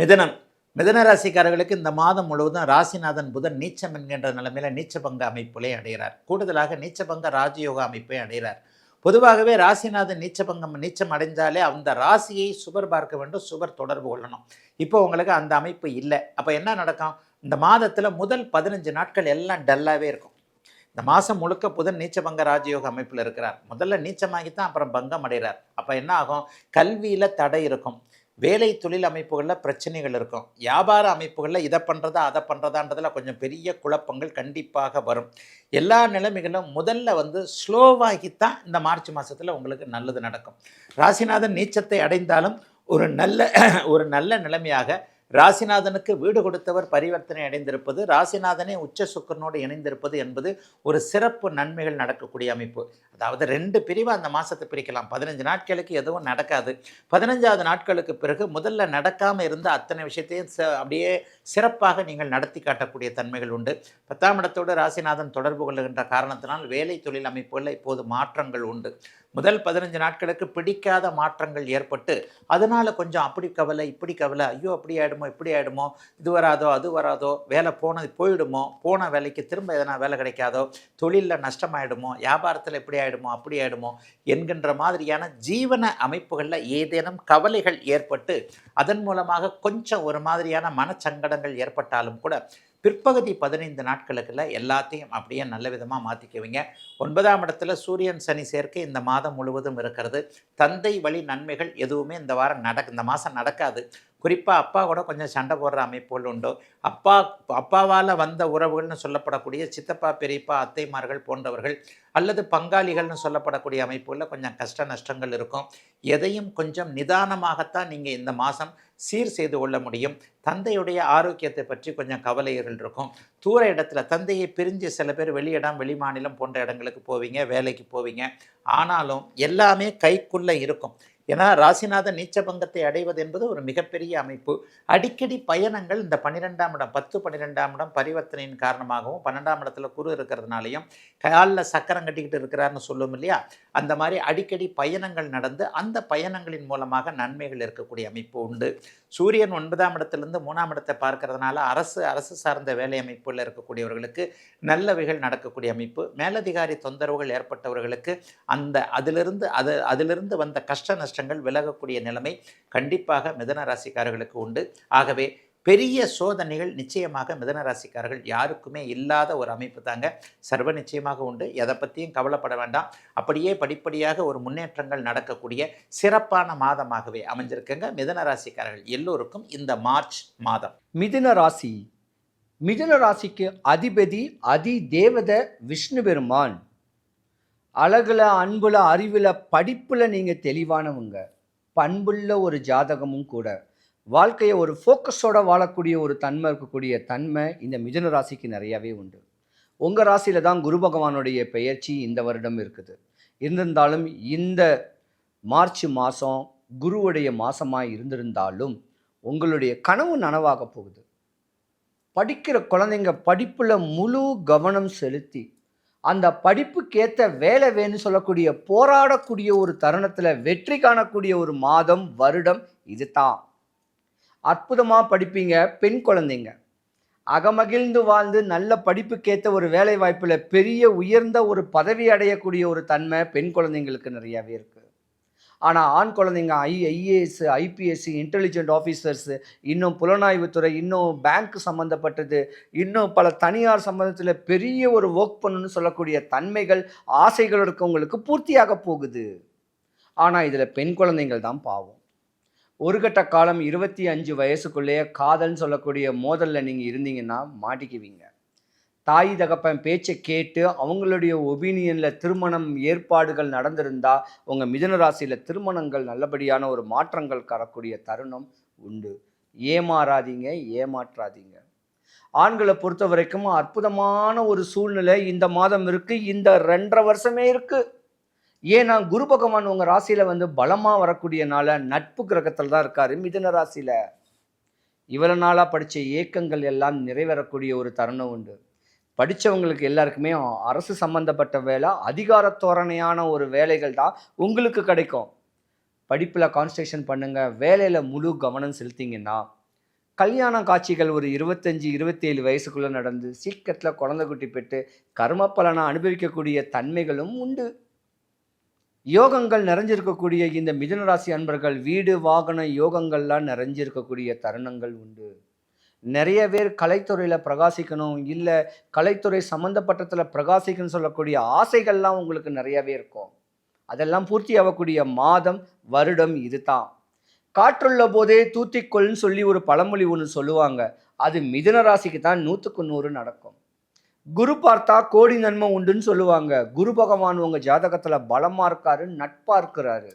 மிதனம். மிதன ராசிக்காரர்களுக்கு இந்த மாதம் முழுவதும் ராசிநாதன் புதன் நீச்சம் என்கின்ற நிலைமையில நீச்சபங்க அமைப்பிலே அடைகிறார். கூடுதலாக நீச்சபங்க ராஜயோக அமைப்பை அடைகிறார். பொதுவாகவே ராசிநாதன் நீச்சபங்கம் நீச்சம் அடைஞ்சாலே அந்த ராசியை சுவர் பார்க்க வேண்டும் சுவர் தொடர்பு கொள்ளணும். இப்போ உங்களுக்கு அந்த அமைப்பு இல்லை. அப்போ என்ன நடக்கும்? இந்த மாதத்தில் முதல் பதினஞ்சு நாட்கள் எல்லாம் டல்லாகவே இருக்கும். இந்த மாதம் முழுக்க புதன் நீச்சபங்க ராஜயோக அமைப்பில் இருக்கிறார். முதல்ல நீச்சமாகி தான் அப்புறம் பங்கம் அடைகிறார். அப்போ என்ன ஆகும்? கல்வியில் தடை இருக்கும். வேலை தொழில் அமைப்புகளில் பிரச்சனைகள் இருக்கும். வியாபார அமைப்புகளில் இதை பண்ணுறதா அதை பண்ணுறதான்றதில் கொஞ்சம் பெரிய குழப்பங்கள் கண்டிப்பாக வரும். எல்லா நிலைமைகளும் முதல்ல வந்து ஸ்லோவாகித்தான் இந்த மார்ச் மாதத்தில் உங்களுக்கு நல்லது நடக்கும். ராசிநாதன் நீச்சத்தை அடைந்தாலும் ஒரு நல்ல ஒரு நல்ல நிலைமையாக ராசிநாதனுக்கு வீடு கொடுத்தவர் பரிவர்த்தனை அடைந்திருப்பது ராசிநாதனே உச்ச சுக்கரனோடு இணைந்திருப்பது என்பது ஒரு சிறப்பு நன்மைகள் நடக்கக்கூடிய அமைப்பு. அதாவது ரெண்டு பிரிவாக அந்த மாதத்தை பிரிக்கலாம். பதினஞ்சு நாட்களுக்கு எதுவும் நடக்காது. பதினஞ்சாவது நாட்களுக்கு பிறகு முதல்ல நடக்காமல் இருந்த அத்தனை விஷயத்தையும் ச- அப்படியே சிறப்பாக நீங்கள் நடத்தி காட்டக்கூடிய தன்மைகள் உண்டு. பத்தாம் இடத்தோடு ராசிநாதன் தொடர்பு கொள்ளுகின்ற காரணத்தினால் வேலை தொழில் அமைப்புகளில் இப்போது மாற்றங்கள் உண்டு. முதல் பதினஞ்சு நாட்களுக்கு பிடிக்காத மாற்றங்கள் ஏற்பட்டு அதனால் கொஞ்சம் அப்படி கவலை இப்படி கவலை ஐயோ அப்படி ஆயிடுமோ? இப்படி ஆயிடுமோ? இது வராதோ? அது வராதோ? வேலை போனது போயிடுமோ? போன வேலைக்கு திரும்ப எதனா வேலை கிடைக்காதோ? தொழிலில் நஷ்டமாயிடுமோ? வியாபாரத்தில் இப்படி ஆகிடுமோ அப்படி ஆயிடுமோ? என்கின்ற மாதிரியான ஜீவன அமைப்புகளில் ஏதேனும் கவலைகள் ஏற்பட்டு அதன் மூலமாக கொஞ்சம் ஒரு மாதிரியான மனச்சங்கடங்கள் ஏற்பட்டாலும் கூட பிற்பகுதி பதினைந்து நாட்களுக்குள்ள எல்லாத்தையும் அப்படியே நல்ல விதமாக மாற்றிக்குவீங்க ஒன்பதாம் இடத்துல சூரியன் சனி சேர்க்கை இந்த மாதம் முழுவதும் இருக்கிறது. தந்தை வழி நன்மைகள் எதுவுமே இந்த வாரம் நடக்கு இந்த மாதம் நடக்காது. குறிப்பாக அப்பா கூட கொஞ்சம் சண்டை போடுற அமைப்புகள் உண்டு. அப்பா அப்பாவால் வந்த உறவுகள்னு சொல்லப்படக்கூடிய சித்தப்பா பெரியப்பா அத்தைமார்கள் போன்றவர்கள் அல்லது பங்காளிகள்னு சொல்லப்படக்கூடிய அமைப்புகளில் கொஞ்சம் கஷ்ட நஷ்டங்கள் இருக்கும். எதையும் கொஞ்சம் நிதானமாகத்தான் நீங்கள் இந்த மாதம் சீர் செய்து கொள்ள முடியும். தந்தையுடைய ஆரோக்கியத்தை பற்றி கொஞ்சம் கவலைகள் இருக்கும். தூர இடத்துல தந்தையை பிரிஞ்சு சில பேர் வெளியிடம் வெளிமாநிலம் போன்ற இடங்களுக்கு போவீங்க வேலைக்கு போவீங்க. ஆனாலும் எல்லாமே கைக்குள்ளே இருக்கும். ஏன்னா ராசிநாத நீச்சபங்கத்தை அடைவது என்பது ஒரு மிகப்பெரிய அமைப்பு. அடிக்கடி பயணங்கள் இந்த பன்னிரெண்டாம் இடம் பத்து பன்னிரெண்டாம் இடம் பரிவர்த்தனையின் காரணமாகவும் பன்னெண்டாம் இடத்துல குரு இருக்கிறதுனாலையும் காலில் சக்கரம் கட்டிக்கிட்டு இருக்கிறாருன்னு சொல்லும் இல்லையா? அந்த மாதிரி அடிக்கடி பயணங்கள் நடந்து அந்த பயணங்களின் மூலமாக நன்மைகள் இருக்கக்கூடிய அமைப்பு உண்டு. சூரியன் ஒன்பதாம் இடத்துலேருந்து மூணாம் இடத்தை பார்க்கறதுனால அரசு அரசு சார்ந்த வேலை அமைப்பில் இருக்கக்கூடியவர்களுக்கு நல்லவைகள் நடக்கக்கூடிய அமைப்பு. மேலதிகாரி தொந்தரவுகள் ஏற்பட்டவர்களுக்கு அந்த அதிலிருந்து அது அதிலிருந்து வந்த கஷ்ட கஷ்டங்கள் விலகக்கூடிய நிலைமை கண்டிப்பாக மிதன ராசிக்காரர்களுக்கு உண்டு. ஆகவே பெரிய சோதனைகள் நிச்சயமாக மிதன ராசிக்காரர்கள் யாருக்குமே இல்லாத ஒரு அமைப்பு தாங்க. சர்வ நிச்சயமாக உண்டு. எதை பற்றியும் கவலைப்பட வேண்டாம். அப்படியே படிப்படியாக ஒரு முன்னேற்றங்கள் நடக்கக்கூடிய சிறப்பான மாதமாகவே அமைஞ்சிருக்குங்க. மிதன ராசிக்காரர்கள் எல்லோருக்கும் இந்த மார்ச் மாதம். மிதுன ராசி. மிதுன ராசிக்கு அதிபதி அதி தேவத விஷ்ணு பெருமான். அழகுல அன்புல அறிவில் படிப்பில் நீங்கள் தெளிவானவங்க. பண்புள்ள ஒரு ஜாதகமும் கூட. வாழ்க்கையை ஒரு ஃபோக்கஸோட வாழக்கூடிய ஒரு தன்மை இருக்கக்கூடிய தன்மை இந்த மிதுன ராசிக்கு நிறையாவே உண்டு. உங்கள் ராசியில தான் குரு பகவானுடைய பெயர்ச்சி இந்த வருடம் இருக்குது. இருந்திருந்தாலும் இந்த மார்ச் மாதம் குருவுடைய மாதமாக இருந்திருந்தாலும் உங்களுடைய கனவு நனவாக போகுது. படிக்கிற குழந்தைங்க படிப்பில் முழு கவனம் செலுத்தி அந்த படிப்புக்கேற்ற வேலை வேணும்னு சொல்லக்கூடிய போராடக்கூடிய ஒரு தருணத்தில் வெற்றி காணக்கூடிய ஒரு மாதம் வருடம் இதுதான். அற்புதமாக படிப்பீங்க பெண் குழந்தைங்க. அகமகிழ்ந்து வாழ்ந்து நல்ல படிப்புக்கேற்ற ஒரு வேலை வாய்ப்பில் பெரிய உயர்ந்த ஒரு பதவி அடையக்கூடிய ஒரு தன்மை பெண் குழந்தைங்களுக்கு நிறையாவே இருக்குது ஆனால் ஆண் குழந்தைங்க I IAS IPSC intelligent officers இன்னும் புலனாய்வுத்துறை இன்னும் பேங்க் சம்மந்தப்பட்டது இன்னும் பல தனியார் சம்மந்தத்தில் பெரிய ஒரு ஒர்க் பண்ணணும்னு சொல்லக்கூடிய தன்மைகள் ஆசைகள் இருக்கவங்களுக்கு பூர்த்தியாக போகுது. ஆனால் இதில் பெண் குழந்தைங்கள் தான் பாவம். ஒரு கட்ட காலம் இருபத்தி அஞ்சு வயசுக்குள்ளேயே காதல்னு சொல்லக்கூடிய மோதலில் நீங்கள் இருந்தீங்கன்னா மாட்டிக்குவீங்க. தாய் தகப்பன் பேச்சை கேட்டு அவங்களுடைய ஒபீனியனில் திருமணம் ஏற்பாடுகள் நடந்திருந்தா உங்கள் மிதன ராசியில் திருமணங்கள் நல்லபடியான ஒரு மாற்றங்கள் கரக்கூடிய தருணம் உண்டு. ஏமாறாதீங்க ஏமாற்றாதீங்க. ஆண்களை பொறுத்த வரைக்கும் அற்புதமான ஒரு சூழ்நிலை இந்த மாதம் இருக்குது இந்த ரெண்டரை வருஷமே இருக்குது ஏன்னா குரு பகவான் உங்கள் ராசியில் வந்து பலமாக வரக்கூடியனால நட்பு கிரகத்தில் தான் இருக்கார் மிதுன ராசியில். இவ்வளோ நாளாக படித்த ஏக்கங்கள் எல்லாம் நிறைவேறக்கூடிய ஒரு தருணம் உண்டு. படித்தவங்களுக்கு எல்லாருக்குமே அரசு சம்பந்தப்பட்ட வேலை அதிகார தோரணையான ஒரு வேலைகள் தான் உங்களுக்கு கிடைக்கும். படிப்பில் கான்சன்ட்ரேஷன் பண்ணுங்கள் வேலையில் முழு கவனம் செலுத்திங்கன்னா கல்யாண காட்சிகள் ஒரு இருபத்தஞ்சி இருபத்தேழு வயசுக்குள்ளே நடந்து சீக்கிரத்தில் குழந்தை குட்டி பெற்று கர்ம பலனை அனுபவிக்கக்கூடிய தன்மைகளும் உண்டு. யோகங்கள் நிறைஞ்சிருக்கக்கூடிய இந்த மிதனராசி அன்பர்கள் வீடு வாகன யோகங்கள்லாம் நிறைஞ்சிருக்கக்கூடிய தருணங்கள் உண்டு. நிறைய பேர் கலைத்துறையில் பிரகாசிக்கணும் இல்லை கலைத்துறை சம்மந்தப்பட்டத்தில் பிரகாசிக்கணும்னு சொல்லக்கூடிய ஆசைகள்லாம் உங்களுக்கு நிறையவே இருக்கும். அதெல்லாம் பூர்த்தி ஆகக்கூடிய மாதம் வருடம் இதுதான். காற்றுள்ள போதே தூத்திக்கொள்னு சொல்லி ஒரு பழமொழி ஒன்று சொல்லுவாங்க. அது மிதுன ராசிக்கு தான் நூற்றுக்கு நூறு நடக்கும். குரு பார்த்தா கோடி நன்மை உண்டுன்னு சொல்லுவாங்க. குரு பகவான் உங்கள் ஜாதகத்தில் பலமாக இருக்காரு நட்பாக இருக்கிறாரு.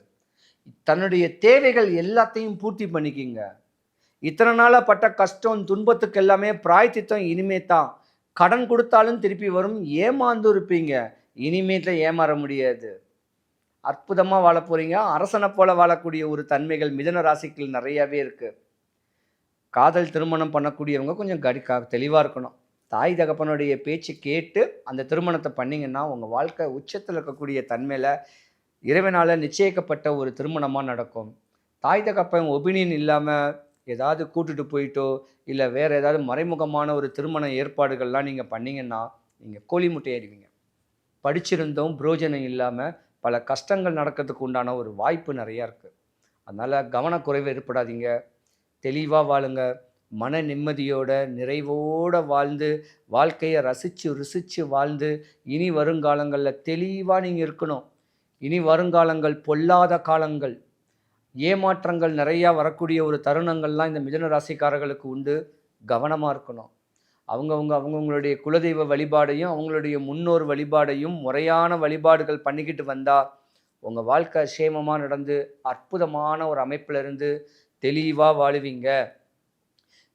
தன்னுடைய தேவைகள் எல்லாத்தையும் பூர்த்தி பண்ணிக்கிங்க. இத்தனை நாளாக பட்ட கஷ்டம் துன்பத்துக்கு எல்லாமே பிராய்த்தித்தம் இனிமே தான் கடன் கொடுத்தாலும் திருப்பி வரும். ஏமாந்து இருப்பீங்க இனிமேட்டில் ஏமாற முடியாது. அற்புதமாக வாழ போகிறீங்க அரசனை போல வாழக்கூடிய ஒரு தன்மைகள் மிதன ராசிக்கள் நிறையவே இருக்குது காதல் திருமணம் பண்ணக்கூடியவங்க கொஞ்சம் கடி தெளிவாக இருக்கணும். தாய் தகப்பனுடைய பேச்சு கேட்டு அந்த திருமணத்தை பண்ணிங்கன்னா உங்கள் வாழ்க்கை உச்சத்தில் இருக்கக்கூடிய தன்மையில் இறைவனால் நிச்சயிக்கப்பட்ட ஒரு திருமணமாக நடக்கும். தாய் தகப்பன் ஒபினியன் இல்லாமல் ஏதாவது கூட்டுட்டு போயிட்டோ இல்லை வேறு ஏதாவது மறைமுகமான ஒரு திருமண ஏற்பாடுகள்லாம் நீங்கள் பண்ணிங்கன்னா நீங்கள் கோழி முட்டையாடுவீங்க படிச்சிருந்தோம் புரோஜனம் இல்லாமல் பல கஷ்டங்கள் நடக்கிறதுக்கு உண்டான ஒரு வாய்ப்பு நிறையா இருக்குது அதனால் கவனக்குறைவு ஏற்படாதீங்க. தெளிவாக வாழுங்க. மன நிம்மதியோட நிறைவோடு வாழ்ந்து வாழ்க்கையை ரசித்து ருசித்து வாழ்ந்து இனி வருங்காலங்களில் தெளிவாக நீங்கள் இருக்கணும். இனி வருங்காலங்கள் பொல்லாத காலங்கள். ஏமாற்றங்கள் நிறையா வரக்கூடிய ஒரு தருணங்கள்லாம் இந்த மிதன ராசிக்காரர்களுக்கு உண்டு. கவனமாக இருக்கணும். அவங்கவுங்க அவங்கவுங்களுடைய குலதெய்வ வழிபாடையும் அவங்களுடைய முன்னோர் வழிபாடையும் முறையான வழிபாடுகள் பண்ணிக்கிட்டு வந்தால் உங்கள் வாழ்க்கை சேமமாக நடந்து அற்புதமான ஒரு அமைப்பில் இருந்து தெளிவாக வாழுவீங்க.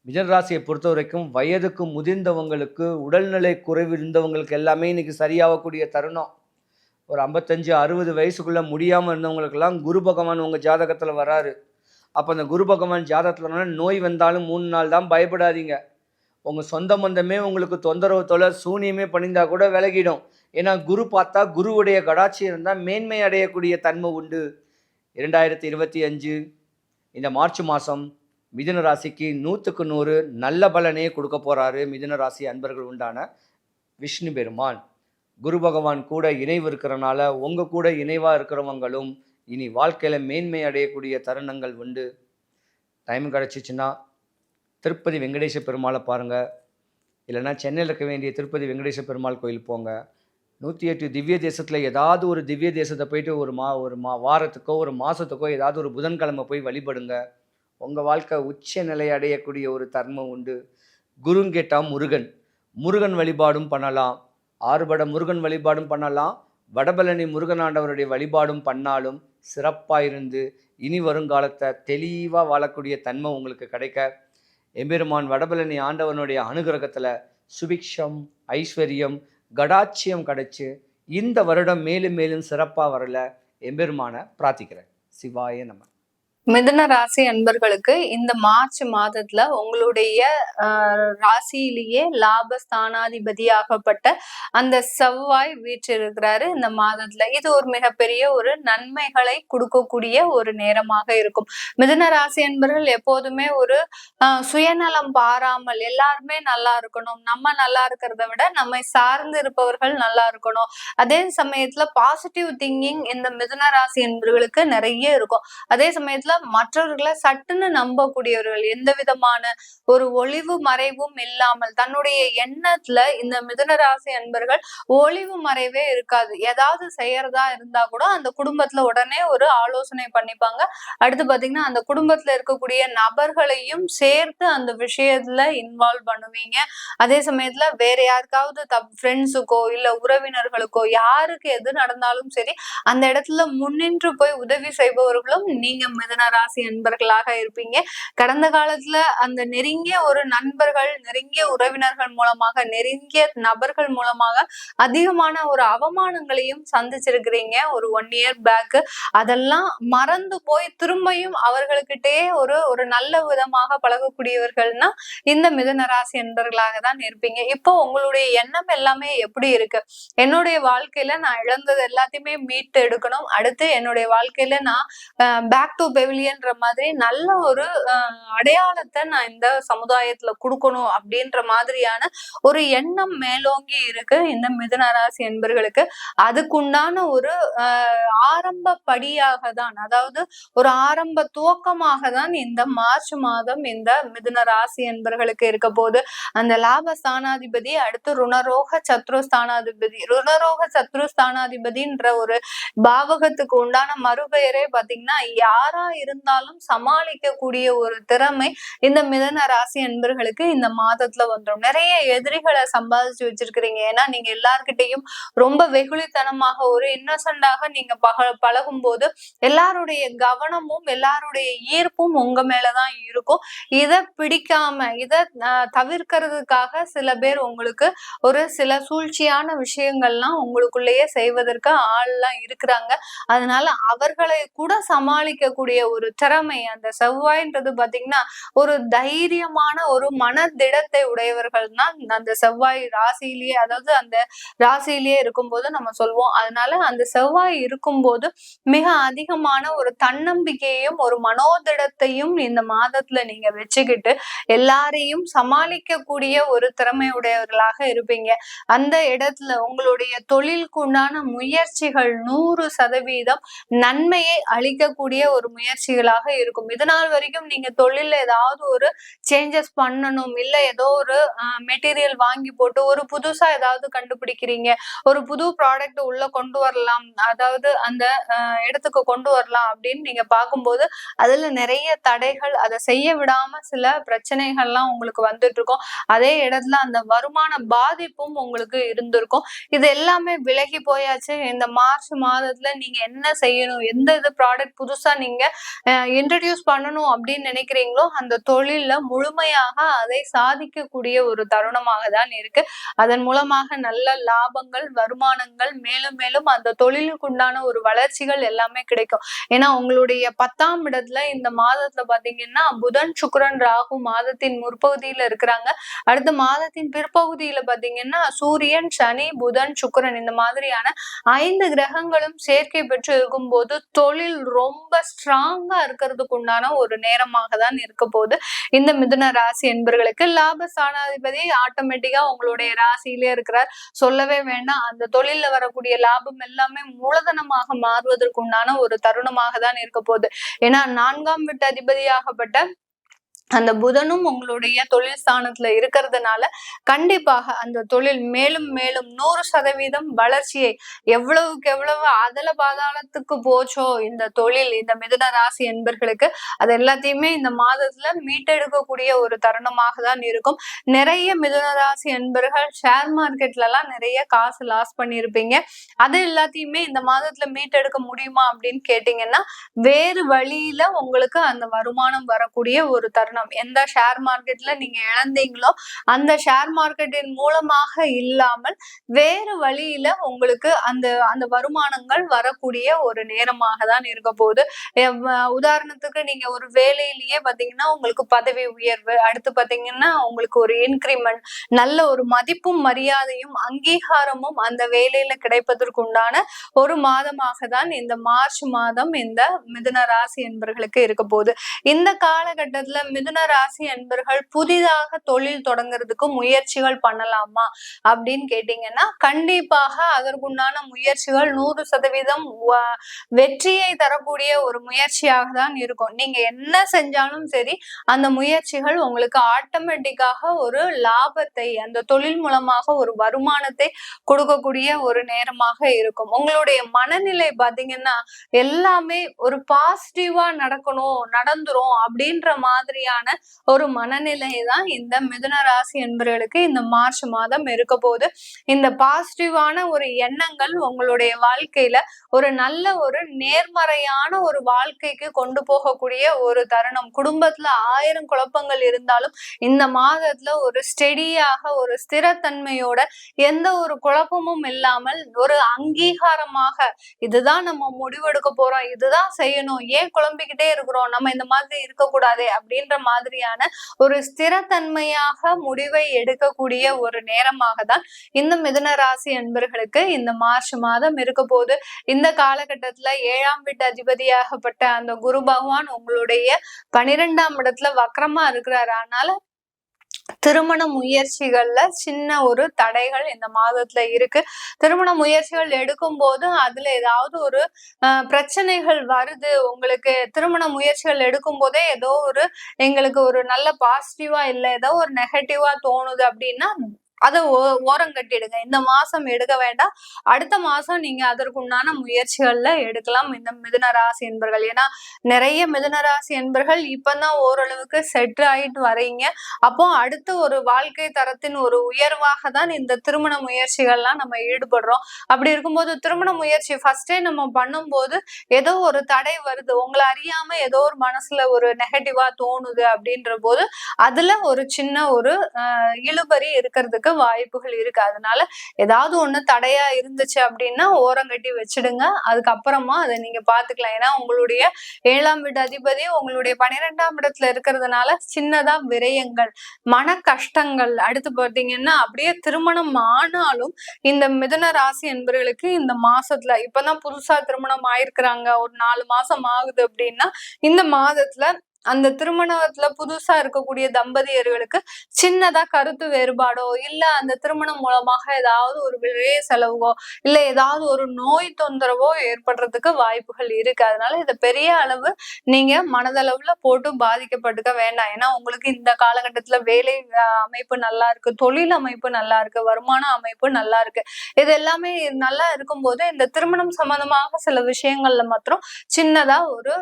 மிதன ராசியை பொறுத்த வரைக்கும் வயதுக்கு முதிர்ந்தவங்களுக்கு உடல்நிலை குறைவு இருந்தவங்களுக்கு எல்லாமே இன்றைக்கி சரியாகக்கூடிய தருணம். ஒரு ஐம்பத்தஞ்சு அறுபது வயசுக்குள்ளே முடியாமல் இருந்தவங்களுக்கெல்லாம் குரு பகவான் உங்கள் ஜாதகத்தில் வராரு. அப்போ அந்த குரு பகவான் ஜாதகத்தில் நோய் வந்தாலும் மூணு நாள் தான் பயப்படாதீங்க. உங்கள் சொந்த மந்தமே உங்களுக்கு தொந்தரவு தொலை சூனியமே பண்ணியிருந்தா கூட விலகிடும். ஏன்னா குரு பார்த்தா குருவுடைய கடாட்சி இருந்தால் மேன்மை அடையக்கூடிய தன்மை உண்டு. இரண்டாயிரத்தி இருபத்தி அஞ்சு இந்த மார்ச் மாதம் மிதுன ராசிக்கு நூற்றுக்கு நூறு நல்ல பலனே கொடுக்க போகிறாரு மிதுன ராசி அன்பர்கள் உண்டான விஷ்ணு பெருமான். குரு பகவான் கூட இணைவு இருக்கிறனால உங்கள் கூட இணைவாக இருக்கிறவங்களும் இனி வாழ்க்கையில் மேன்மை அடையக்கூடிய தருணங்கள் உண்டு. டைம் கிடச்சிச்சின்னா திருப்பதி வெங்கடேச பெருமாளை பாருங்கள் இல்லைன்னா சென்னையில் இருக்க வேண்டிய திருப்பதி வெங்கடேச பெருமாள் கோயில் போங்க. நூற்றி எட்டு திவ்ய தேசத்தில் ஏதாவது ஒரு திவ்ய தேசத்தை போயிட்டு ஒரு மா ஒரு மா வாரத்துக்கோ ஒரு மாதத்துக்கோ ஏதாவது ஒரு புதன்கிழமை போய் வழிபடுங்க. உங்கள் வாழ்க்கை உச்ச நிலை அடையக்கூடிய ஒரு தர்மம் உண்டு. குருங்கேட்டா முருகன். முருகன் வழிபாடும் பண்ணலாம். ஆறுபட முருகன் வழிபாடும் பண்ணலாம். வடபழனி முருகனாண்டவருடைய வழிபாடும் பண்ணாலும் சிறப்பாக இருந்து இனி வருங்காலத்தை தெளிவாக வாழக்கூடிய தன்மை உங்களுக்கு கிடைக்க. எம்பெருமான் வடபழனி ஆண்டவனுடைய அனுகிரகத்தில் சுபிக்ஷம் ஐஸ்வர்யம் கடாட்சியம் கிடைச்சி இந்த வருடம் மேலும் மேலும் சிறப்பாக வரல. எம்பெருமானை பிரார்த்திக்கிறேன். சிவாய நம்ம மிதன ராசி அன்பர்களுக்கு இந்த மார்ச் மாதத்துல உங்களுடைய ஆஹ், ராசியிலேயே லாப ஸ்தானாதிபதியாகப்பட்ட அந்த செவ்வாய் வீற்றிருக்கிறாரு இந்த மாதத்துல. இது ஒரு மிகப்பெரிய ஒரு நன்மைகளை கொடுக்கக்கூடிய ஒரு நேரமாக இருக்கும். மிதுன ராசி அன்பர்கள் எப்போதுமே ஒரு ஆஹ், சுயநலம் பாராமல் எல்லாருமே நல்லா இருக்கணும். நம்ம நல்லா இருக்கிறத விட நம்மை சார்ந்து இருப்பவர்கள் நல்லா இருக்கணும். அதே சமயத்துல பாசிட்டிவ் திங்கிங் இந்த மிதுன ராசி அன்பர்களுக்கு நிறைய இருக்கும். அதே சமயத்துல மற்றவர்களை சட்டுன்னு நம்பக்கூடியவர்கள் எந்த விதமான ஒரு ஒளிவு மறைவும் இல்லாமல் தன்னுடைய எண்ணத்துல இந்த மிதனராசி அன்பர்கள் ஒளிவு மறைவே இருக்காது. ஏதாவது செய்யறதா இருந்தா கூட அந்த குடும்பத்துல உடனே ஒரு ஆலோசனை பண்ணிப்பாங்க. அடுத்து பாத்தீங்கன்னா அந்த குடும்பத்துல இருக்கக்கூடிய நபர்களையும் சேர்த்து அந்த விஷயத்துல இன்வால்வ் பண்ணுவீங்க. அதே சமயத்துல வேற யாருக்காவது தப் ஃப்ரெண்ட்ஸுக்கோ இல்ல உறவினர்களுக்கோ யாருக்கு எது நடந்தாலும் சரி அந்த இடத்துல முன்னின்று போய் உதவி செய்பவர்களும் நீங்க மிதன ராசி அன்பர்களாக இருப்பீங்க. கடந்த காலத்துல அந்த நெருங்கிய ஒரு நண்பர்கள் நெருங்கிய உறவினர்கள் மூலமாக நெருங்கிய நபர்கள் மூலமாக அதிகமான ஒரு அவமானங்களையும் சந்திச்சிருக்கிறீங்க. ஒரு ஒன் இயர் பேக் அதெல்லாம் மறந்து போய் திரும்பியும் அவர்களுக்கிட்டே ஒரு ஒரு நல்ல விதமாக பழகக்கூடியவர்கள்னா இந்த மிதுன ராசி என்பர்களாக தான் இருப்பீங்க. இப்போ உங்களுடைய எண்ணம் எல்லாமே எப்படி இருக்கு? என்னுடைய வாழ்க்கையில நான் இழந்தது எல்லாத்தையுமே மீட்டு எடுக்கணும் அடுத்து என்னுடைய வாழ்க்கையில நான் பேக் டு தேவையில்லைன்ற மாதிரி நல்ல ஒரு அடையாளத்தை நான் இந்த சமுதாயத்துல கொடுக்கணும் அப்படின்ற மாதிரியான ஒரு எண்ணம் மேலோங்கி இருக்கு இந்த மிதுன ராசி என்பர்களுக்கு அதுக்குண்டான ஒரு ஆரம்ப படியாக தான் அதாவது ஒரு ஆரம்ப துவக்கமாக தான் இந்த மார்ச் மாதம் இந்த மிதுன ராசி என்பர்களுக்கு இருக்க போது அந்த லாப ஸ்தானாதிபதி அடுத்து ருணரோக சத்ரு ஸ்தானாதிபதி ருணரோக சத்ரு ஸ்தானாதிபதின்ற ஒரு பாவகத்துக்கு உண்டான மறுபெயரே பாத்தீங்கன்னா யாரா இருந்தாலும் சமாளிக்கக்கூடிய ஒரு திறமை இந்த மிதன ராசி அன்பர்களுக்கு இந்த மாதத்துல வந்துடும் நிறைய எதிரிகளை சம்பாதிச்சு வச்சிருக்கிறீங்க. ஏன்னா நீங்க எல்லார்கிட்டையும் ரொம்ப வெகுளித்தனமாக ஒரு இன்னசென்டாக நீங்க பக பழகும் போது எல்லாருடைய கவனமும் எல்லாருடைய ஈர்ப்பும் உங்க மேலதான் இருக்கும். இத பிடிக்காம இதை அஹ், தவிர்க்கிறதுக்காக சில பேர் உங்களுக்கு ஒரு சில சூழ்ச்சியான விஷயங்கள்லாம் உங்களுக்குள்ளேயே செய்வதற்கு ஆள்லாம் இருக்கிறாங்க. அதனால அவர்களை கூட சமாளிக்கக்கூடிய ஒரு திறமை அந்த செவ்வாய்ன்றது பாத்தீங்கன்னா ஒரு தைரியமான ஒரு மனதிடத்தை உடையவர்கள் தான் அந்த செவ்வாய் ராசியிலேயே அதாவது அந்த ராசியிலேயே இருக்கும்போது நம்ம சொல்வோம். அதனால அந்த செவ்வாய் இருக்கும்போது மிக அதிகமான ஒரு தன்னம்பிக்கையும் ஒரு மனோதிடத்தையும் இந்த மாதத்துல நீங்க வச்சுக்கிட்டு எல்லாரையும் சமாளிக்கக்கூடிய ஒரு திறமை உடையவர்களாக இருப்பீங்க. அந்த இடத்துல உங்களுடைய தொழிலுக்கு உண்டான முயற்சிகள் நூறு சதவீதம் நன்மையை அளிக்கக்கூடிய ஒரு முயற்சி முயற்சிகளாக இருக்கும். இது நாள் வரைக்கும் நீங்க தொழில ஏதாவது ஒரு சேஞ்சஸ் பண்ணணும். இல்ல ஏதோ ஒரு மெட்டீரியல் வாங்கி போட்டு ஒரு புதுசா ஏதாவது கண்டுபிடிக்கிறீங்க. ஒரு புது ப்ராடக்ட் உள்ள கொண்டு வரலாம். அதாவது அந்த இடத்துக்கு கொண்டு வரலாம் அப்படின்னு நீங்க பார்க்கும்போது அதுல நிறைய தடைகள் அதை செய்ய விடாம சில பிரச்சனைகள்லாம் உங்களுக்கு வந்துட்டு இருக்கும் அதே இடத்துல அந்த வருமான பாதிப்பும் உங்களுக்கு இருந்திருக்கும். இது எல்லாமே விலகி போயாச்சு. இந்த மார்ச் மாதத்துல நீங்க என்ன செய்யணும்? எந்த இது ப்ராடக்ட் புதுசா நீங்க இன்ட்ரடியூஸ் பண்ணணும் அப்படின்னு நினைக்கிறீங்களோ அந்த தொழில்ல முழுமையாக அதை சாதிக்கக்கூடிய ஒரு தருணமாக தான் இருக்கு. அதன் மூலமாக நல்ல லாபங்கள் வருமானங்கள் மேலும் மேலும் அந்த தொழிலுக்கு உண்டான ஒரு வளர்ச்சிகள் எல்லாமே கிடைக்கும். ஏன்னா உங்களுடைய பத்தாம் இடத்துல இந்த மாதத்துல பாத்தீங்கன்னா புதன் சுக்ரன் ராகு மாதத்தின் முற்பகுதியில இருக்கிறாங்க. அடுத்த மாதத்தின் பிற்பகுதியில பாத்தீங்கன்னா சூரியன் சனி புதன் சுக்கரன் இந்த மாதிரியான ஐந்து கிரகங்களும் சேர்க்கை பெற்று இருக்கும் போது தொழில் ரொம்ப ஸ்ட்ராங் ஸ்ட்ராங்கா இருக்கிறதுக்கு உண்டான ஒரு நேரமாக தான் இருக்க போகுது. இந்த மிதுன ராசி என்பர்களுக்கு லாப ஸ்தானாதிபதி ஆட்டோமேட்டிக்கா உங்களுடைய ராசியிலே இருக்கிறார். சொல்லவே வேண்டாம் அந்த தொழில்ல வரக்கூடிய லாபம் எல்லாமே மூலதனமாக மாறுவதற்கு உண்டான ஒரு தருணமாக தான் இருக்க போகுது. ஏன்னா நான்காம் வீட்டு அதிபதியாகப்பட்ட அந்த புதனும் உங்களுடைய தொழில் ஸ்தானத்துல இருக்கிறதுனால கண்டிப்பாக அந்த தொழில் மேலும் மேலும் நூறு சதவீதம் வளர்ச்சியை எவ்வளவுக்கு எவ்வளவு அதல பாதாளத்துக்கு போச்சோ இந்த தொழில் இந்த மிதுன ராசி என்பர்களுக்கு அது எல்லாத்தையுமே இந்த மாதத்துல மீட்டெடுக்கக்கூடிய ஒரு தருணமாக தான் இருக்கும். நிறைய மிதுன ராசி என்பர்கள் ஷேர் மார்க்கெட்ல எல்லாம் நிறைய காசு லாஸ் பண்ணியிருப்பீங்க. அது எல்லாத்தையுமே இந்த மாதத்துல மீட்டெடுக்க முடியுமா அப்படின்னு கேட்டீங்கன்னா வேறு வழியில உங்களுக்கு அந்த வருமானம் வரக்கூடிய ஒரு தருணம் எந்த ஷேர் மார்க்கெட்ல நீங்க இழந்தீங்களோ அந்த ஷேர் மார்க்கெட்டின் மூலமாக இல்லாமல் வேறு வழியில உங்களுக்கு அந்த அந்த வருமானங்கள் வரக்கூடிய ஒரு நேரமாக தான் இருக்க போகுது. உதாரணத்துக்கு நீங்க ஒரு வேலையிலேயே பாத்தீங்கன்னா உங்களுக்கு பதவி உயர்வு அடுத்து பாத்தீங்கன்னா உங்களுக்கு ஒரு இன்கிரிமெண்ட் நல்ல ஒரு மதிப்பும் மரியாதையும் அங்கீகாரமும் அந்த வேலையில கிடைப்பதற்கு உண்டான ஒரு மாதமாக தான் இந்த மார்ச் மாதம் இந்த மிதுன ராசி என்பவர்களுக்கு இருக்க போகுது. இந்த காலகட்டத்துல மிதுன ராசி என்பர்கள் புதிதாக தொழில் தொடங்குறதுக்கு முயற்சிகள் பண்ணலாமா அப்படின்னு கேட்டீங்கன்னா கண்டிப்பாக அதற்குண்டான முயற்சிகள் நூறு சதவீதம் வெற்றியை தரக்கூடிய ஒரு முயற்சியாக தான் இருக்கும். நீங்க என்ன செஞ்சாலும் சரி அந்த முயற்சிகள் உங்களுக்கு ஆட்டோமேட்டிக்காக ஒரு லாபத்தை அந்த தொழில் மூலமாக ஒரு வருமானத்தை கொடுக்கக்கூடிய ஒரு நேரமாக இருக்கும். உங்களுடைய மனநிலை பாத்தீங்கன்னா எல்லாமே ஒரு பாசிட்டிவா நடக்கணும் நடந்துரும் அப்படின்ற மாதிரியான ஒரு மனநிலை தான் இந்த மிதுன ராசி என்பவர்களுக்கு இந்த மார்ச் மாதம் இருக்க போகுது. இந்த பாசிட்டிவான ஒரு எண்ணங்கள் உங்களுடைய வாழ்க்கையில ஒரு நல்ல ஒரு நேர்மறையான ஒரு வாழ்க்கைக்கு கொண்டு போகக்கூடிய ஒரு தருணம். குடும்பத்துல ஆயிரம் குழப்பங்கள் இருந்தாலும் இந்த மாதத்துல ஒரு ஸ்டெடியாக ஒரு ஸ்திரத்தன்மையோட எந்த ஒரு குழப்பமும் இல்லாமல் ஒரு அங்கீகாரமாக இதுதான் நம்ம முடிவெடுக்க போறோம். இதுதான் செய்யணும். ஏன் குழம்பிக்கிட்டே இருக்கிறோம்? நம்ம இந்த மாதிரி இருக்கக்கூடாது அப்படின்ற மாதிரியான ஒரு ஸ்திரத்தன்மையாக முடிவை எடுக்கக்கூடிய ஒரு நேரமாக தான் இந்த மிதுன ராசி அன்பர்களுக்கு இந்த மார்ச் மாதம் இருக்க போது இந்த காலகட்டத்துல ஏழாம் வீட்டு அதிபதியாகப்பட்ட அந்த குரு பகவான் உங்களுடைய பனிரெண்டாம் இடத்துல வக்கரமா இருக்கிறாரு. அதனால திருமண முயற்சிகள்ல சின்ன ஒரு தடைகள் இந்த மாதத்துல இருக்கு. திருமண முயற்சிகள் எடுக்கும் போது அதுல ஏதாவது ஒரு அஹ், பிரச்சனைகள் வருது. உங்களுக்கு திருமண முயற்சிகள் எடுக்கும் போதே ஏதோ ஒரு எங்களுக்கு ஒரு நல்ல பாசிட்டிவா இல்ல ஏதோ ஒரு நெகட்டிவா தோணுது அப்படின்னா அதை ஓரம் கட்டிடுங்க. இந்த மாசம் எடுக்க வேண்டாம். அடுத்த மாசம் நீங்க அதற்குண்டான முயற்சிகள்ல எடுக்கலாம். இந்த மிதுன ராசி என்பர்கள். ஏன்னா நிறைய மிதுன ராசி என்பர்கள் இப்பதான் ஓரளவுக்கு செட் ஆயிட்டு வரீங்க அப்போ அடுத்த ஒரு வாழ்க்கை தரத்தின் ஒரு உயர்வாக தான் இந்த திருமண முயற்சிகள்லாம் நம்ம ஈடுபடுறோம். அப்படி இருக்கும்போது திருமண முயற்சி ஃபர்ஸ்டே நம்ம பண்ணும்போது ஏதோ ஒரு தடை வருது. உங்களை அறியாம ஏதோ ஒரு மனசுல ஒரு நெகட்டிவா தோணுது அப்படின்ற போது அதுல ஒரு சின்ன ஒரு இழுபறி இருக்கிறதுக்கு வாய்ப்புகள் இருக்கு. அதனால ஏதாவது ஒண்ணு தடையா இருந்துச்சு அப்படின்னா ஓரங்கட்டி வச்சிடுங்க. அதுக்கப்புறமா அதை நீங்க பாத்துக்கலாம். ஏன்னா உங்களுடைய ஏழாம் வீட்டு அதிபதி உங்களுடைய பன்னிரெண்டாம் இடத்துல இருக்கிறதுனால சின்னதா விரயங்கள் மன கஷ்டங்கள். அடுத்து பார்த்தீங்கன்னா அப்படியே திருமணம் ஆனாலும் இந்த மிதுன ராசி என்பவர்களுக்கு இந்த மாசத்துல இப்பதான் புதுசா திருமணம் ஆயிருக்கிறாங்க. ஒரு நாலு மாசம் ஆகுது அப்படின்னா இந்த மாதத்துல அந்த திருமணத்துல புதுசா இருக்கக்கூடிய தம்பதியர்களுக்கு சின்னதா கருத்து வேறுபாடோ இல்ல அந்த திருமணம் மூலமாக ஏதாவது ஒரு விரைய செலவோ இல்ல ஏதாவது ஒரு நோய் தொந்தரவோ ஏற்படுறதுக்கு வாய்ப்புகள் இருக்கு. அதனால இதை பெரிய அளவு நீங்க மனதளவுல போட்டு பாதிக்கப்பட்டுக்க வேண்டாம். ஏன்னா உங்களுக்கு இந்த காலகட்டத்துல வேலை அமைப்பு நல்லா இருக்கு தொழில் அமைப்பு நல்லா இருக்கு வருமான அமைப்பு நல்லா இருக்கு. இது எல்லாமே நல்லா இருக்கும்போது இந்த திருமணம் சம்பந்தமாக சில விஷயங்கள்ல மாத்திரம் சின்னதா ஒரு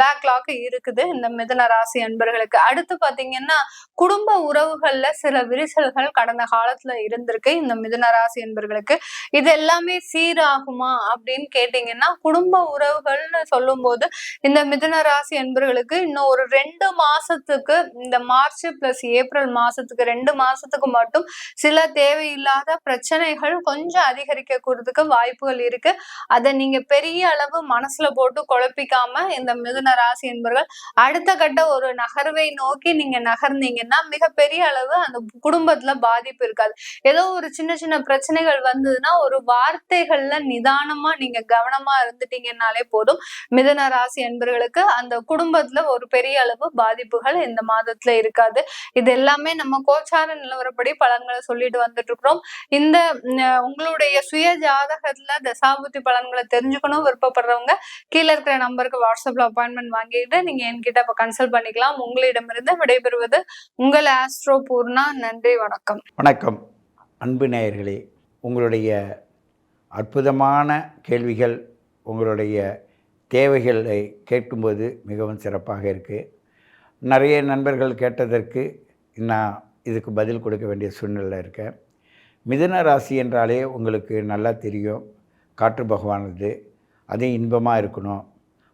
பேக்லாக் இருக்குது. இந்த மிதன ராசி அன்பர்களுக்கு. அடுத்து பாத்தீங்கன்னா குடும்ப உறவுகள்ல சில விரிசல்கள் கடந்த காலத்துல இருந்திருக்கு இந்த மிதன ராசி அன்பர்களுக்கு. இது எல்லாமே சீராகுமா அப்படின்னு கேட்டீங்கன்னா குடும்ப உறவுகள்னு சொல்லும்போது இந்த மிதன ராசி அன்பர்களுக்கு இன்னும் ஒரு ரெண்டு மாசத்துக்கு இந்த மார்ச் பிளஸ் ஏப்ரல் மாசத்துக்கு ரெண்டு மாசத்துக்கு மட்டும் சில தேவையில்லாத பிரச்சனைகள் கொஞ்சம் அதிகரிக்க அதிகரிக்கக்கூறதுக்கு வாய்ப்புகள் இருக்கு. அதை நீங்க பெரிய அளவு மனசுல போட்டு குழப்பிக்காம இந்த மிதுன ராசி என்பவர்கள் அடுத்த கட்ட ஒரு நகர்வை நோக்கி நீங்க நகர்ந்தீங்கன்னா மிகப்பெரிய அளவு அந்த குடும்பத்துல பாதிப்பு இருக்காது. ஏதோ ஒரு சின்ன சின்ன பிரச்சனைகள் வந்ததுன்னா ஒரு வார்த்தைகள்ல நிதானமா நீங்க கவனமா இருந்துட்டீங்கன்னாலே போதும். மிதன ராசி என்பவர்களுக்கு அந்த குடும்பத்துல ஒரு பெரிய அளவு பாதிப்புகள் இந்த மாதத்துல இருக்காது. இது எல்லாமே நம்ம கோச்சார நிலவரப்படி பலன்களை சொல்லிட்டு வந்துட்டு இருக்கிறோம் இந்த உங்களுடைய சுய ஜாதகத்துல தசாபுத்தி பலன்களை தெரிஞ்சுக்கணும் விருப்பப்படுறவங்க கீழே இருக்கிற நம்பருக்கு வாட்ஸ்அப்ல அப்பாயின்மெண்ட் வாங்கிட்டு நீங்க என்கிட்ட கன்சல்ட் பண்ணிக்கலாம். உங்களிடமிருந்து விடைபெறுவது உங்கள் ஆஸ்ட்ரோ பூர்ணா நன்றி வணக்கம். வணக்கம். அன்பு நேயர்களே உங்களுடைய அற்புதமான கேள்விகள் உங்களுடைய தேவைகளை கேட்கும்போது மிகவும் சிறப்பாக இருக்குது நிறைய நண்பர்கள் கேட்டதற்கு நான் இதுக்கு பதில் கொடுக்க வேண்டிய சூழ்நிலை இருக்கேன். மிதுன ராசி என்றாலே உங்களுக்கு நல்லா தெரியும். காற்று பகவானது அது இன்பமாக இருக்கணும்.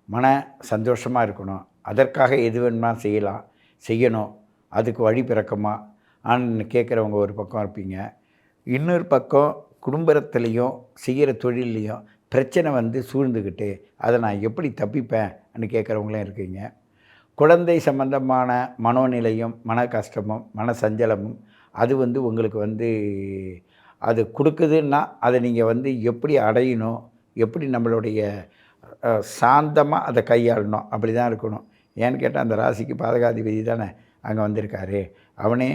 மன சந்தோஷமாக இருக்கணும். அதற்காக எது வேணுமா செய்யலாம் செய்யணும். அதுக்கு வழி பிறக்கமா? ஆன்னு கேட்குறவங்க ஒரு பக்கம் இருப்பீங்க. இன்னொரு பக்கம் குடும்பத்துலேயும் செய்கிற தொழில்லையும் பிரச்சனை வந்து சூழ்ந்துக்கிட்டு அதை நான் எப்படி தப்பிப்பேன்னு கேட்குறவங்களும் இருக்கீங்க. குழந்தை சம்பந்தமான மனோநிலையும் மன கஷ்டமும் மன சஞ்சலமும் அது வந்து உங்களுக்கு வந்து அது கொடுக்குதுன்னா அதை நீங்கள் வந்து எப்படி அடையணும் எப்படி நம்மளுடைய சாந்தமாக அதை கையாளணும் அப்படி தான் இருக்கணும். ஏன்னு கேட்டால் அந்த ராசிக்கு பாதகாதிபதி தானே அங்கே வந்திருக்காரு. அவனே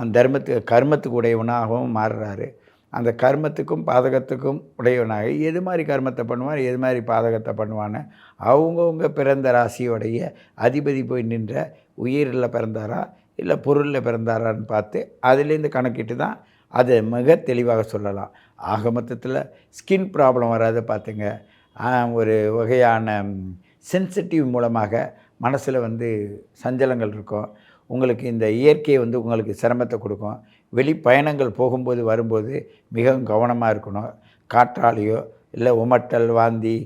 அந்த தர்மத்துக்கு கர்மத்துக்கு உடையவனாகவும் மாறுறாரு. அந்த கர்மத்துக்கும் பாதகத்துக்கும் உடையவனாக எது மாதிரி கர்மத்தை பண்ணுவான் எது மாதிரி பாதகத்தை பண்ணுவான்னு அவங்கவுங்க பிறந்த ராசியோடைய அதிபதி போய் நின்ற உயிரில் பிறந்தாரா இல்லை பொருளில் பிறந்தாரான்னு பார்த்து அதுலேருந்து கணக்கிட்டு தான் அதை மிக தெளிவாக சொல்லலாம். ஆக மொத்தத்தில் ஸ்கின் ப்ராப்ளம் வராத பார்த்துங்க. ஒரு வகையான சென்சிட்டிவ் மூலமாக மனசில் வந்து சஞ்சலங்கள் இருக்கும். உங்களுக்கு இந்த இயற்கை வந்து உங்களுக்கு சிரமத்தை கொடுக்கும். வெளி பயணங்கள் போகும்போது வரும்போது மிகவும் கவனமாக இருக்கணும். காற்றாலையோ இல்லை உமட்டல் வாந்தி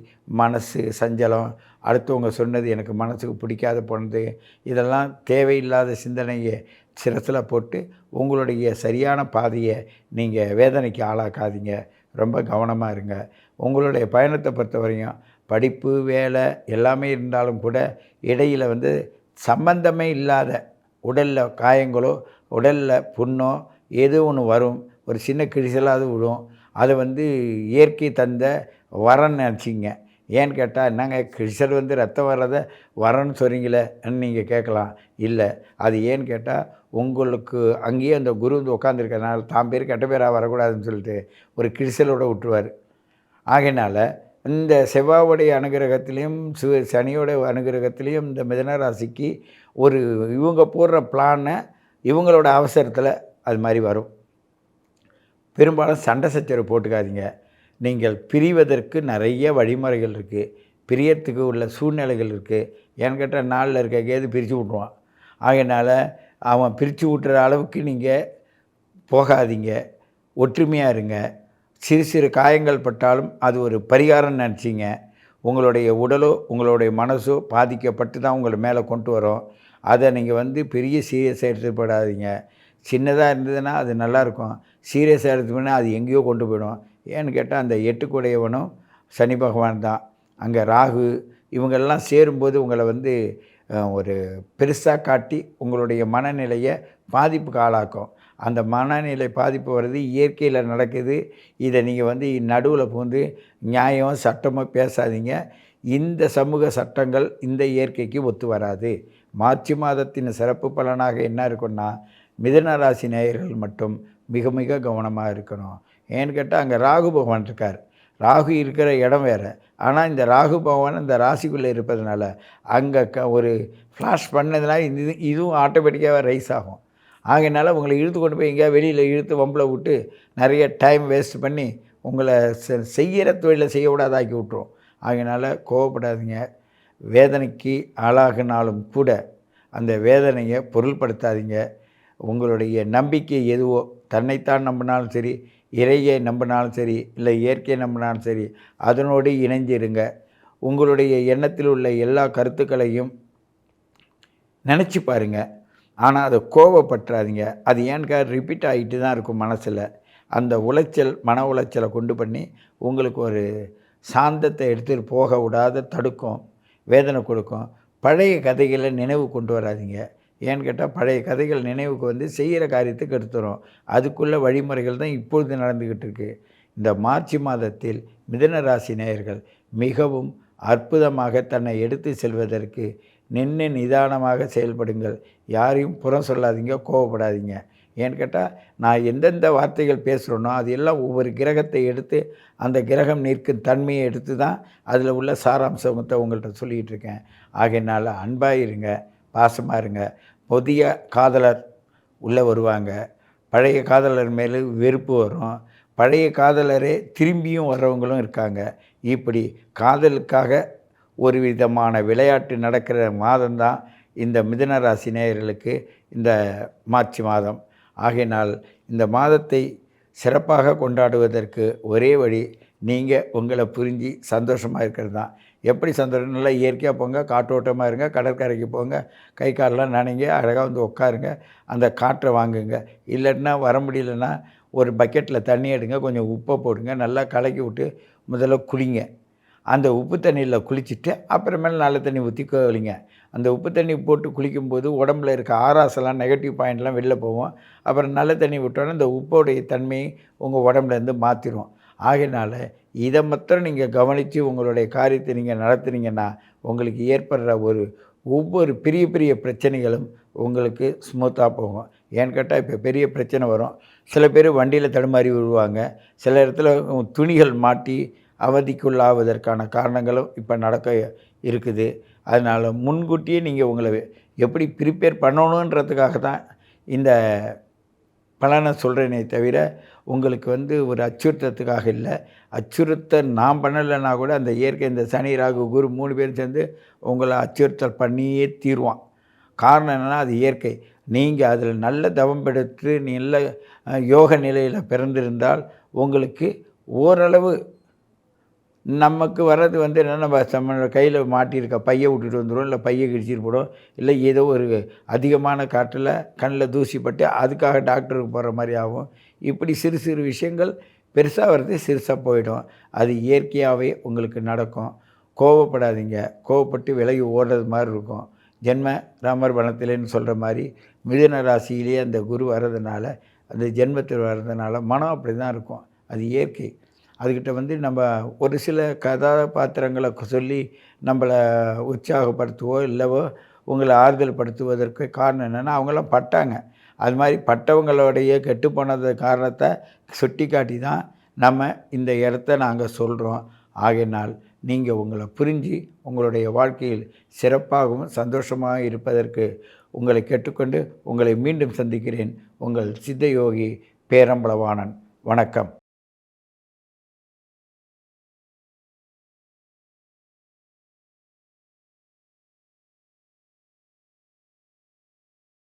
மனசு சஞ்சலம் அடுத்தவங்க சொன்னது எனக்கு மனசுக்கு பிடிக்காத போனது இதெல்லாம் தேவையில்லாத சிந்தனையை சிரசில் போட்டு உங்களுடைய சரியான பாதையை நீங்கள் வேதனைக்கு ஆளாக்காதீங்க. ரொம்ப கவனமாக இருங்க. உங்களுடைய பயணத்தை பொறுத்த வரையும் படிப்பு வேலை எல்லாமே இருந்தாலும் கூட இடையில் வந்து சம்பந்தமே இல்லாத உடலில் காயங்களோ உடலில் புண்ணோ ஏதோ ஒன்று வரும். ஒரு சின்ன கிழிசலாவது விடும். அதை வந்து இயற்கை தந்த வரன்னு நினச்சிங்க. ஏன்னு கேட்டால் என்னங்க கிழிசல் வந்து ரத்தம் வர்றதை வரன்னு சொல்கிறீங்களேன்னு நீங்கள் கேட்கலாம். இல்லை. அது ஏன்னு கேட்டால் உங்களுக்கு அங்கேயே அந்த குரு வந்து உட்காந்துருக்கனால தான் பேர் கெட்ட பேராக வரக்கூடாதுன்னு சொல்லிட்டு ஒரு கிழிசலோட விட்டுருவார். ஆகையினால் இந்த செவ்வாவுடைய அனுகிரகத்திலையும் சு சனியோட அனுகிரகத்திலையும் இந்த மிதன ராசிக்கு ஒரு இவங்க போடுற பிளானை இவங்களோட அவசரத்தில் அது மாதிரி வரும். பெரும்பாலும் சண்டை சச்சரவு போட்டுக்காதீங்க. நீங்கள் பிரிவதற்கு நிறைய வழிமுறைகள் இருக்குது பிரியத்துக்கு உள்ள சூழ்நிலைகள் இருக்குது ஏன்னு கேட்டால் நாளில் இருக்க கேது பிரித்து விட்ருவான் ஆகையினால் அவன் பிரித்து விட்டுற அளவுக்கு நீங்கள் போகாதீங்க. ஒற்றுமையாக இருங்க. சிறு சிறு காயங்கள் பட்டாலும் அது ஒரு பரிகாரம் நினச்சிங்க. உங்களுடைய உடலோ உங்களுடைய மனசோ பாதிக்கப்பட்டு தான் உங்களை மேலே கொண்டு வரும். அதை நீங்கள் வந்து பெரிய சீரியஸாக எடுத்துப்படாதீங்க சின்னதாக இருந்ததுன்னா அது நல்லாயிருக்கும் சீரியஸாக எடுத்துப்போனா அது எங்கேயோ கொண்டு போயிடும். ஏன்னு கேட்டால் அந்த எட்டுக்குடையவனும் சனி பகவான் தான். அங்கே ராகு இவங்கெல்லாம் சேரும்போது உங்களை வந்து ஒரு பெருசாக காட்டி உங்களுடைய மனநிலையை பாதிப்புக்கு ஆளாக்கும். அந்த மனநிலை பாதிப்பு வர்றது இயற்கையில் நடக்குது. இதை நீங்கள் வந்து நடுவில் புகுந்து நியாயம் சட்டமாக பேசாதீங்க. இந்த சமூக சட்டங்கள் இந்த இயற்கைக்கு ஒத்து வராது. மார்ச் மாதத்தின் சிறப்பு பலனாக என்ன இருக்குன்னா மிதன ராசி நேயர்கள் மட்டும் மிக மிக கவனமாக இருக்கணும். ஏன்னு கேட்டால் அங்கே ராகு பகவான் இருக்கார். ராகு இருக்கிற இடம் வேறு. ஆனால் இந்த ராகு பகவான் இந்த ராசிக்குள்ளே இருப்பதனால அங்கே க ஒரு ஃப்ளாஷ் பண்ணதுனால இது இதுவும் ஆட்டோமேட்டிக்காக ரைஸ் ஆகும். ஆகையினால உங்களை இழுத்து கொண்டு போய் எங்கேயா வெளியில் இழுத்து வம்பில் விட்டு நிறைய டைம் வேஸ்ட் பண்ணி உங்களை செ- செய்கிற தொழிலை செய்யக்கூடாதாக்கி விட்ரும் ஆகையினால கோவப்படாதீங்க. வேதனைக்கு ஆளாகினாலும் கூட அந்த வேதனையை பொருள்படுத்தாதீங்க. உங்களுடைய நம்பிக்கை எதுவோ தன்னைத்தான் நம்பினாலும் சரி இறையை நம்பினாலும் சரி இல்லை இயற்கையை நம்பினாலும் சரி அதனோடு இணைஞ்சிருங்க. உங்களுடைய எண்ணத்தில் உள்ள எல்லா கருத்துக்களையும் நினச்சி பாருங்கள் ஆனால் அதை கோவப்பட்டுறாதீங்க அது ஏன்கா ரிப்பீட் ஆகிட்டு தான் இருக்கும் மனசில். அந்த உளைச்சல் மன உளைச்சலை கொண்டு பண்ணி உங்களுக்கு ஒரு சாந்தத்தை எடுத்துகிட்டு போக விடாத தடுக்கும் வேதனை கொடுக்கும். பழைய கதைகளை நினைவு கொண்டு வராதீங்க. ஏன்னு கேட்டால் பழைய கதைகள் நினைவுக்கு வந்து செய்கிற காரியத்துக்கு எடுத்துரும். அதுக்குள்ள வழிமுறைகள் தான் இப்பொழுது நடந்துக்கிட்டு இருக்கு. இந்த மார்ச் மாதத்தில் மிதன ராசி நேயர்கள் மிகவும் அற்புதமாக தன்னை எடுத்து செல்வதற்கு நின்று நிதானமாக செயல்படுங்கள். யாரையும் புறம் சொல்லாதீங்க கோவப்படாதீங்க. ஏன்னு கேட்டால் நான் எந்தெந்த வார்த்தைகள் பேசுகிறேனோ அது எல்லாம் ஒவ்வொரு கிரகத்தை எடுத்து அந்த கிரகம் நிற்கும் தன்மையை எடுத்து தான் அதில் உள்ள சாராம்சத்தை உங்கள்கிட்ட சொல்லிகிட்டு இருக்கேன். ஆகையினால அன்பாக இருங்க பாசமாக இருங்க. புதிய காதலர் உள்ளே வருவாங்க. பழைய காதலர் மேலே வெறுப்பு வரும். பழைய காதலரே திரும்பியும் வர்றவங்களும் இருக்காங்க. இப்படி காதலுக்காக ஒரு விதமான விளையாட்டு நடக்கிற மாதம்தான் இந்த மிதுன ராசி நேயர்களுக்கு இந்த மார்ச் மாதம். ஆகையினால் இந்த மாதத்தை சிறப்பாக கொண்டாடுவதற்கு ஒரே வழி நீங்கள் உங்களை புரிஞ்சு சந்தோஷமாக இருக்கிறது தான் எப்படி சந்தோஷம்? நல்லா இயற்கையாக போங்க காற்றோட்டமாக இருங்க கடற்கரைக்கு போங்க கை காலெலாம் நனைங்க அழகாக வந்து உட்காருங்க அந்த காற்றை வாங்குங்க. இல்லைன்னா வர முடியலன்னா ஒரு பக்கெட்டில் தண்ணி எடுங்க கொஞ்சம் உப்பை போடுங்க நல்லா கலக்கி விட்டு முதல்ல குடிங்க அந்த உப்பு தண்ணியில் குளிச்சுட்டு அப்புறமேல நல்ல தண்ணி ஊற்றி கழுவிங்க அந்த உப்பு தண்ணி போட்டு குளிக்கும்போது உடம்புல இருக்க ஆராசெல்லாம் நெகட்டிவ் பாயிண்ட்லாம் வெளில போவோம் அப்புறம் நல்ல தண்ணி விட்டோன்னே இந்த உப்போடைய தன்மையை உங்கள் உடம்புலேருந்து மாற்றிடும் ஆகையினால இதை மாத்திரம் நீங்கள் கவனித்து உங்களுடைய காரியத்தை நீங்கள் நடத்துனீங்கன்னா உங்களுக்கு ஏற்படுற ஒரு ஒவ்வொரு பெரிய பெரிய பிரச்சனைகளும் உங்களுக்கு ஸ்மூத்தாக போகும். ஏன்னு கேட்டால் இப்போ பெரிய பிரச்சனை வரும். சில பேர் வண்டியில் தடுமாறி விழுவாங்க. சில இடத்துல துணிகள் மாட்டி அவதிக்குள்ளாவதற்கான காரணங்களும் இப்போ நடக்க இருக்குது. அதனால் முன்கூட்டியே நீங்கள் உங்களை எப்படி ப்ரிப்பேர் பண்ணணுன்றதுக்காக தான் இந்த பலனை சொல்கிறேனே தவிர உங்களுக்கு வந்து ஒரு அச்சுறுத்தத்துக்காக இல்லை. அச்சுறுத்தல் நான் பண்ணலைன்னா கூட அந்த இயற்கை இந்த சனி ராகு குரு மூணு பேரும் சேர்ந்து உங்களை அச்சுறுத்தல் பண்ணியே தீருவான். காரணம் என்னென்னா அது இயற்கை. நீங்கள் அதில் நல்ல தவம் பெடுத்து நல்ல யோக நிலையில் பிறந்திருந்தால் உங்களுக்கு ஓரளவு நமக்கு வர்றது வந்து என்னென்ன நம்ம நம்ம கையில் மாட்டியிருக்க பையை விட்டுட்டு வந்துடும் இல்லை பையை கிழிச்சிட்டு போடும் இல்லை ஏதோ ஒரு அதிகமான காற்றில் கண்ணில் தூசிப்பட்டு அதுக்காக டாக்டருக்கு போகிற மாதிரி ஆகும். இப்படி சிறு சிறு விஷயங்கள் பெருசாக வர்றது சிறுசாக போயிடும். அது இயற்கையாகவே உங்களுக்கு நடக்கும். கோவப்படாதீங்க. கோவப்பட்டு விலகி ஓடுறது மாதிரி இருக்கும். ஜென்ம ராமர் வனத்திலேன்னு சொல்கிற மாதிரி மிதுன ராசியிலேயே அந்த குரு வர்றதுனால அந்த ஜென்மத்தில் வர்றதுனால மனம் அப்படி தான் இருக்கும். அது இயற்கை. அதுக்கிட்ட வந்து நம்ம ஒரு சில கதாபாத்திரங்களை சொல்லி நம்மளை உற்சாகப்படுத்துவோ இல்லவோ உங்களை ஆறுதல் படுத்துவதற்கு காரணம் என்னென்னா அவங்களாம் பட்டாங்க. அது மாதிரி பட்டவங்களுடைய கெட்டு போனது காரணத்தை சுட்டி காட்டி தான் நம்ம இந்த இடத்த நாங்கள் சொல்கிறோம் ஆகையினால் நீங்கள் உங்களை புரிஞ்சு உங்களுடைய வாழ்க்கையில் சிறப்பாகவும் சந்தோஷமாக இருப்பதற்கு உங்களை கேட்டுக்கொண்டு உங்களை மீண்டும் சந்திக்கிறேன். உங்கள் சித்தயோகி பேரம்பளவாணன் வணக்கம்.